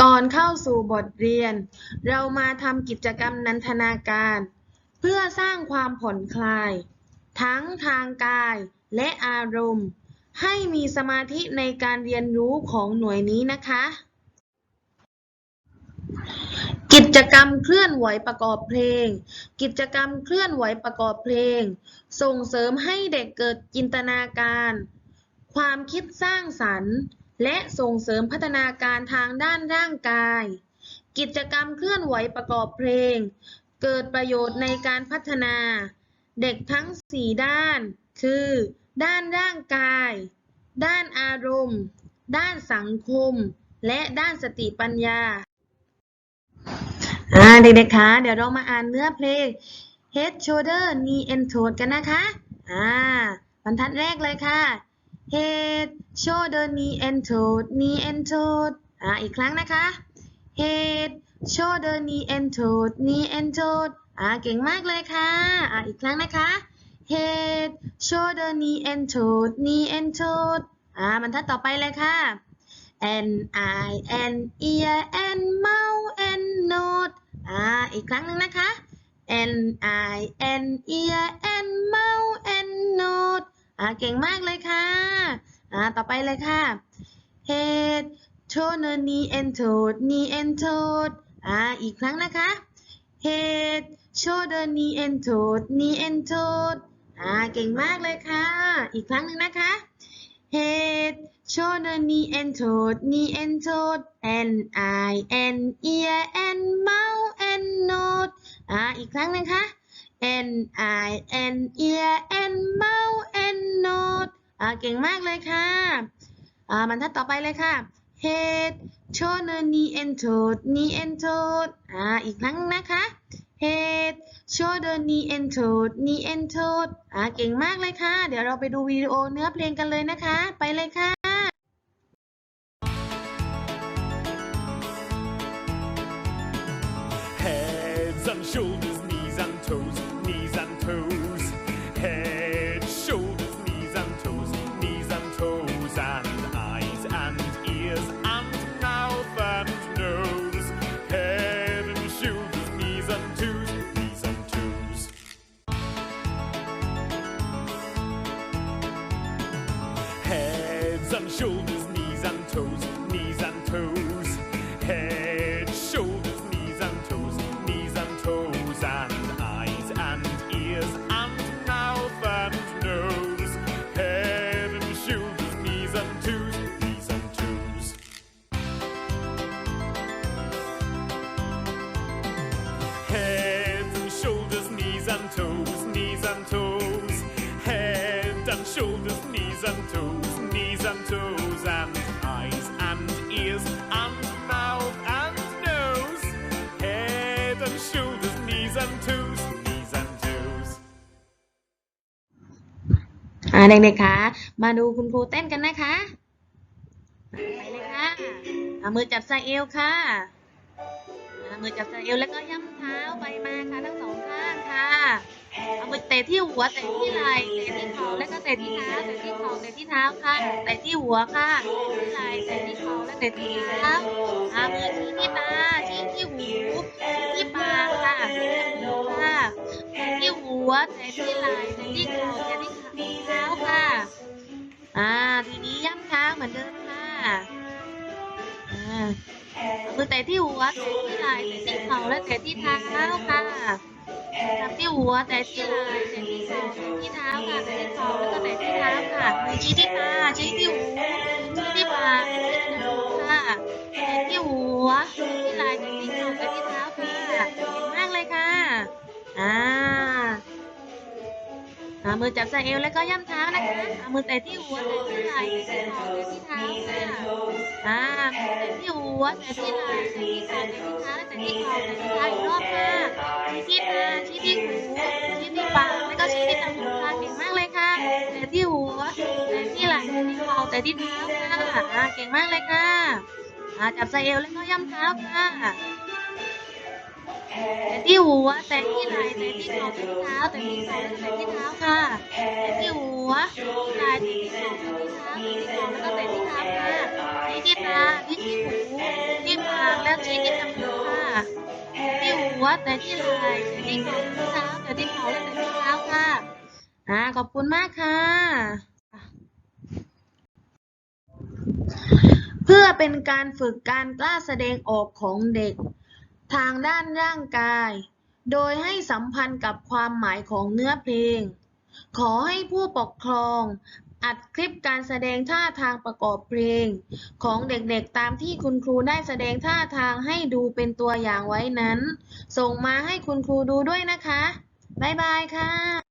ก่อนเข้าสู่บทเรียน เรามาทำกิจกรรมนันทนาการ เพื่อสร้างความผ่อนคลาย ทั้งทางกายและอารมณ์ ให้มีสมาธิในการเรียนรู้ของหน่วยนี้นะคะ กิจกรรมเคลื่อนไหวประกอบเพลง กิจกรรมเคลื่อนไหวประกอบเพลง ส่งเสริมให้เด็กเกิดจินตนาการ ความคิดสร้างสรรค์ และส่งเสริมพัฒนาการทางด้านร่างกาย กิจกรรมเคลื่อนไหวประกอบเพลง เกิดประโยชน์ในการพัฒนา เด็กทั้ง 4 ด้าน คือ ด้านร่างกาย ด้านอารมณ์ ด้านสังคม และด้านสติปัญญาอ่าเด็กๆคะเดี๋ยวเรามาอ่านเนื้อเพลง Head Shoulder Knee and Toes กันนะคะ อ่าบรรทัดแรกเลยค่ะ Head Shoulder Knee and Toes Knee and Toes อ่าอีกครั้งนะคะ Head Shoulder Knee and Toes Knee and Toes อ่าเก่งมากเลยค่ะอ่าอีกครั้งนะคะ Head Shoulder Knee and Toes Knee and Toes อ่าบรรทัดต่อไปเลยค่ะ N I N ear and mouth and nose อ่าอีกครั้งหนึ่งนะคะ N I N ear and mouth and nose อ่าเก่งมากเลยค่ะอ่าต่อไปเลยค่ะ Head shoulder knee and toes knee and toes อ่าอีกครั้งนะคะ Head shoulder knee and toes knee and toes อ่าเก่งมากเลยค่ะ อีกครั้งหนึ่งนะคะ Head shoulder knee and toes knee and toes and eye and ear and mouth and nose อ่าอีกครั้งหนึงค่ะ and eye n ear n mouth n nose อ่าเก่งมากเลยค่ะ อ่าบรรทัดต่อไปเลยค่ะ head shoulder knee and toes knee and toes อ่าอีกครั้งนะคะ head shoulder knee and toes knee and toes อ่าเก่งมากเลยค่ะ เดี๋ยวเราไปดูวิดีโอเนื้อเพลงกันเลยนะคะ ไปเลยค่ะ Heads and shoulders, knees and toes, toes. Head, shoulders, knees and toes, knees and toes, and eyes and ears and mouth and nose. Head and shoulders, knees and toes, knees and toes. Heads and shoulders, shoulders, knees and toes, knees and toes, and eyes and ears and mouth and nose. Head and shoulders, knees and toes, knees and toes. อ่าเด็กๆคะมาดูคุณครูเต้นกันนะคะไปเลยค่ะเอามือจับใส่เอวค่ะเอามือจับใส่เอวแล้วก็ย่ำเท้าไปมาค่ะทั้งสองข้างค่ะ เอามือเตะที่หัวเตะที่ไหล่เตะที่เข่าแล้วก็เตะที่เท้าเตะที่เข่าเตะที่เท้าค่ะเตะที่หัวค่ะเตะที่ไหล่เตะที่เข่าและเตะที่เท้าเอามือชี้ที่ตาชี้ที่หูชี้ที่ปากค่ะชี้ที่หูค่ะเตะที่หัวเตะที่ไหล่เตะที่เข่าเตะที่เท้าค่ะอ่าทีนี้ย่ำเท้าเหมือนเดิมค่ะอ่าเอามือเตะที่หัวเตะที่ไหล่เตะที่เข่าและเตะที่เท้าค่ะ จับที่หัวเตะที่ไหล่เตะที่เข่าเตะที่เท้าค่ะเตะที่เข่าแล้วก็เตะที่เท้าค่ะชี้ที่ตาชี้ที่หูชี้ที่ปากชี้ที่จมูกค่ะเตะที่หัวเตะที่ไหล่เตะที่เข่าเตะที่เท้าค่ะเก่งมากเลยค่ะอ่าเอามือจับใส่เอวแล้วก็ย่ำเท้านะคะเอามือเตะที่หัวเตะที่ไหล่เตะที่เข่าเตะที่เท้าค่ะอ่ามือเตะที่หัวเตะที่ไหล่เตะที่เข่าเตะที่เท้าเตะที่เข่าเตะที่เท้าอีกรอบค่ะที่ ที่ที่เท้าค่ะอ่าเก่งมากเลยค่ะอ่าจับใส่เอวแล้วก็ย่ำเท้าค่ะแต่ที่หัวแต่ที่ไหล่แต่ที่เข่าแต่ที่เท้าแต่ที่เข่าแล้วแต่ที่เท้าค่ะแต่ที่หัวที่ไหล่แต่ที่เข่าแต่ที่เท้าแต่ที่เข่าแล้วก็แต่ที่เท้าค่ะที่ที่ตาที่หูที่หูแล้วชี้ที่จมูกค่ะที่หัวแต่ที่ไหล่แต่ที่แขนที่เท้าแต่ที่เขาและแต่ที่เท้าค่ะอ่าขอบคุณมากค่ะ เพื่อเป็นการฝึกการกล้าแสดงออกของเด็ก ทางด้านร่างกาย โดยให้สัมพันธ์กับความหมายของเนื้อเพลง ขอให้ผู้ปกครอง อัดคลิปการแสดงท่าทางประกอบเพลง ของเด็กๆตามที่คุณครูได้แสดงท่าทางให้ดูเป็นตัวอย่างไว้นั้น ส่งมาให้คุณครูดูด้วยนะคะ บ๊ายบายค่ะ